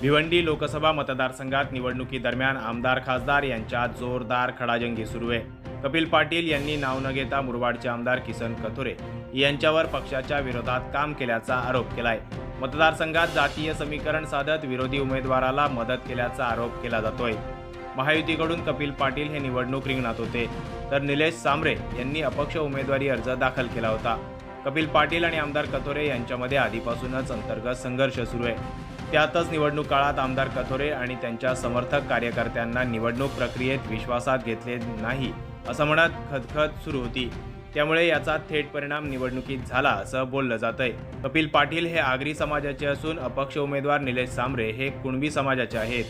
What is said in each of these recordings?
भिवंडी लोकसभा मतदारसंघात निवडणुकीदरम्यान आमदार खासदार यांच्यात जोरदार खडाजंगी सुरू आहे. कपिल पाटील यांनी नाव न घेता मुरबाडचे आमदार किसन कथोरे यांच्यावर पक्षाच्या विरोधात काम केल्याचा आरोप केलाय. मतदारसंघात जातीय समीकरण साधत विरोधी उमेदवाराला मदत केल्याचा आरोप केला जातोय. महायुतीकडून कपिल पाटील हे निवडणूक रिंगणात होते. तर निलेश सांबरे यांनी अपक्ष उमेदवारी अर्ज दाखल केला होता. कपिल पाटील आणि आमदार कथोरे यांच्यामध्ये आधीपासूनच अंतर्गत संघर्ष सुरू आहे. त्यातच निवडणूक काळात आमदार कथोरे आणि त्यांच्या समर्थक कार्यकर्त्यांना निवडणूक प्रक्रियेत विश्वासात घेतले नाही असं म्हणत खदखद सुरू होती. त्यामुळे याचा थेट परिणाम निवडणुकीत झाला असं बोललं जातंय. कपिल पाटील हे आगरी समाजाचे असून अपक्ष उमेदवार निलेश सांबरे हे कुणबी समाजाचे आहेत.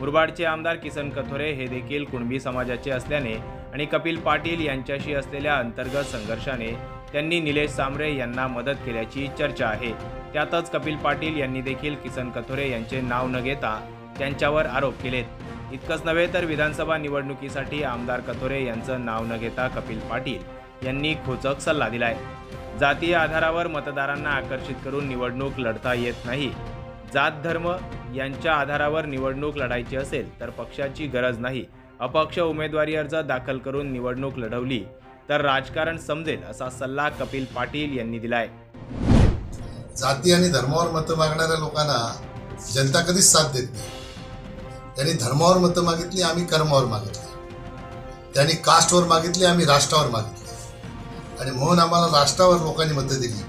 मुरबाडचे आमदार किसन कथोरे हे देखील कुणबी समाजाचे असल्याने आणि कपिल पाटील यांच्याशी असलेल्या अंतर्गत संघर्षाने त्यांनी निलेश सांबरे यांना मदत केल्याची चर्चा आहे. त्यातच कपिल पाटील यांनी देखील किसन कथोरे यांचे नाव न घेता त्यांच्यावर आरोप केलेत. इतकंच नव्हे तर विधानसभा निवडणुकीसाठी आमदार कथोरे यांचं नाव न घेता कपिल पाटील यांनी खोचक सल्ला दिलाय. जातीय आधारावर मतदारांना आकर्षित करून निवडणूक लढता येत नाही. जात धर्म यांच्या आधारावर निवडणूक लढायची असेल तर पक्षाची गरज नाही. अपक्ष उमेदवारी अर्ज दाखल करून निवडणूक लढवली. तर राजकारण समजेल असा सल्ला कपिल पाटील यांनी दिलाय. जाती आणि धर्मावर मतं मागणाऱ्या लोकांना जनता कधीच साथ देत नाही. त्यांनी धर्मावर मतं मागितली आम्ही कर्मावर मागितली. त्यांनी कास्टवर मागितली आम्ही राष्ट्रावर मागितली. आणि म्हणून आम्हाला राष्ट्रावर लोकांनी मतं दिली.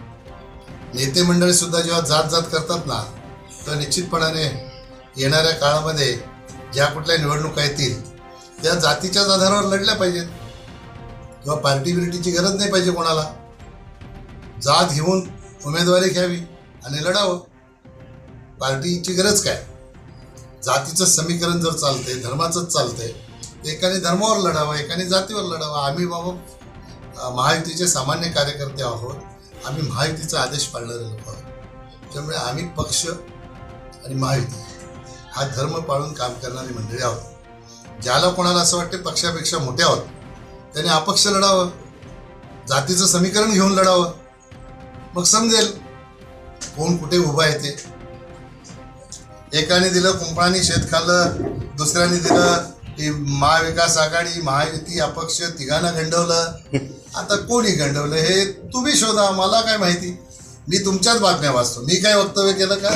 नेते मंडळी सुद्धा जेव्हा जात जात करतात ना तर निश्चितपणाने येणाऱ्या काळामध्ये ज्या कुठल्या निवडणुका येतील त्या जातीच्याच आधारावर लढल्या पाहिजेत. किंवा पार्टी गरज नाही पाहिजे कोणाला. जात घेऊन उमेदवारी घ्यावी आणि लढावं. पार्टीची गरज काय? जातीचं समीकरण जर चालतंय धर्माचंच चालतंय एकाने धर्मावर लढावं एकाने जातीवर लढावं आम्ही बाबा महायुतीचे सामान्य कार्यकर्ते आहोत. आम्ही महायुतीचा आदेश पाळणारे लोक आहोत. त्यामुळे आम्ही पक्ष आणि महायुती हा धर्म पाळून काम करणारी मंडळी आहोत. ज्याला कोणाला असं वाटते पक्षापेक्षा मोठे आहोत त्याने अपक्ष लढावं जातीचं समीकरण घेऊन लढावं. मग समजेल कोण कुठे उभा आहे ते. एकाने दिलं कुंपणाने शेत खाल्लं दुसऱ्याने दिलं ही महाविकास आघाडी महायुती अपक्ष तिघांना गंडवलं. आता कोणी गंडवलं हे तुम्ही शोधा मला काय माहिती. मी तुमच्याच बातम्या वाचतो. मी काय वक्तव्य केलं का?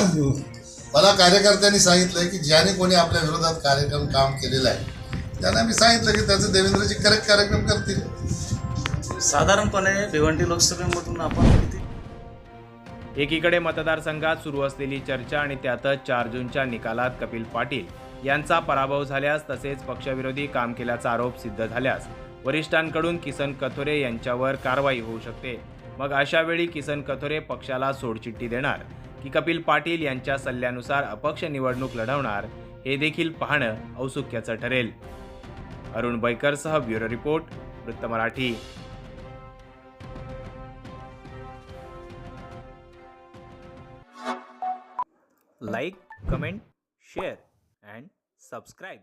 मला कार्यकर्त्यांनी सांगितलं की ज्याने कोणी आपल्या विरोधात कार्यक्रम काम केलेलं आहे त्यांना मी सांगितलं की त्याचं देवेंद्रजी करेक्ट कार्यक्रम करतील. साधारणपणे भिवंडी लोकसभेमधून आपण किती? एकीकडे मतदारसंघात सुरू असलेली चर्चा आणि त्यातच चार जूनच्या निकालात कपिल पाटील यांचा पराभव झाल्यास तसेच पक्षविरोधी काम केल्याचा आरोप सिद्ध झाल्यास वरिष्ठांकडून किसन कथोरे यांच्यावर कारवाई होऊ शकते. मग अशा वेळी किसन कथोरे पक्षाला सोडचिठ्ठी देणार की कपिल पाटील यांच्या सल्ल्यानुसार अपक्ष निवडणूक लढवणार हे देखील पाहणं औत्सुक्याचं ठरेल. अरुण बैकर सह ब्यूरो रिपोर्ट वृत्त Marathi. Like comment share and subscribe